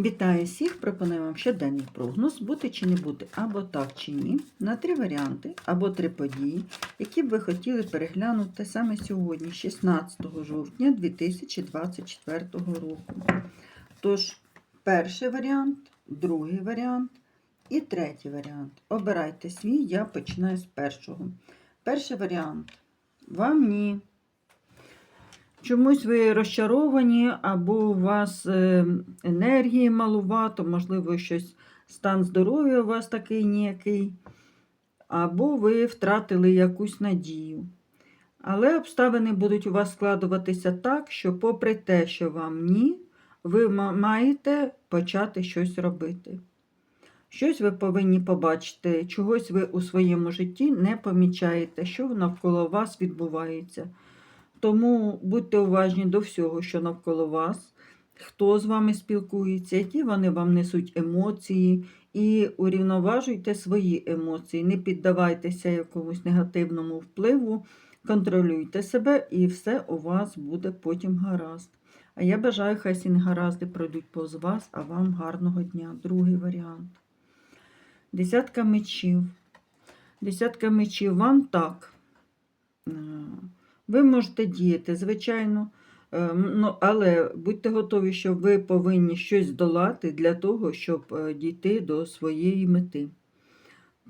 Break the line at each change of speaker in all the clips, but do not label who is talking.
Вітаю всіх! Пропоную вам щоденний прогноз, бути чи не бути, або так чи ні, на три варіанти, або три події, які б ви хотіли переглянути саме сьогодні, 16 жовтня 2024 року. Тож, перший варіант, другий варіант і третій варіант. Обирайте свій, я починаю з першого. Перший варіант. Вам ні. Чомусь ви розчаровані, або у вас е, енергії малувато, можливо, щось стан здоров'я у вас такий ніякий, або ви втратили якусь надію. Але обставини будуть у вас складуватися так, що, попри те, що вам ні, ви маєте почати щось робити. Щось ви повинні побачити, чогось ви у своєму житті не помічаєте, що навколо вас відбувається. Тому будьте уважні до всього, що навколо вас, хто з вами спілкується, які вони вам несуть емоції, і урівноважуйте свої емоції, не піддавайтеся якомусь негативному впливу, контролюйте себе, і все у вас буде потім гаразд. А я бажаю, хай ці негаразди пройдуть повз вас, а вам гарного дня. Другий варіант. Десятка мечів. Десятка мечів вам так. Ви можете діяти, звичайно, е, ну, але будьте готові, що ви повинні щось долати для того, щоб е, дійти до своєї мети.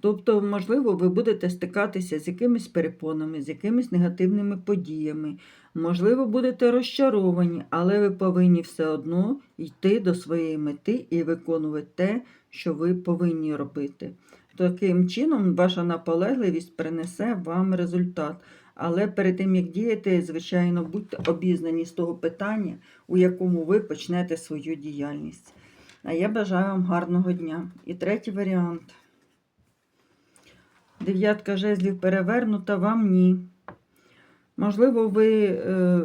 Тобто, можливо, ви будете стикатися з якимись перепонами, з якимись негативними подіями, можливо, будете розчаровані, але ви повинні все одно йти до своєї мети і виконувати те, що ви повинні робити. Таким чином, ваша наполегливість принесе вам результат. Але перед тим, як діяти, звичайно, будьте обізнані з того питання, у якому ви почнете свою діяльність. А я бажаю вам гарного дня. І третій варіант. Дев'ятка жезлів перевернута, вам ні. Можливо, ви е,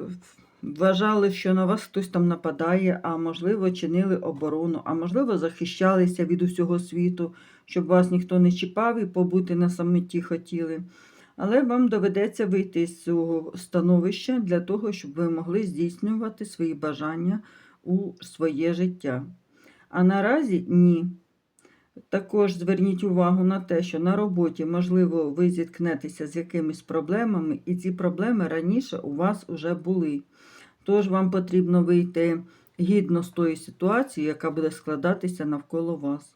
вважали, що на вас хтось там нападає, а можливо, чинили оборону, а можливо, захищалися від усього світу, щоб вас ніхто не чіпав і побути на самоті хотіли. Але вам доведеться вийти з цього становища для того, щоб ви могли здійснювати свої бажання у своє життя. А наразі ні. Також зверніть увагу на те, що на роботі, можливо, ви зіткнетеся з якимись проблемами, і ці проблеми раніше у вас вже були. Тож вам потрібно вийти гідно з тої ситуації, яка буде складатися навколо вас.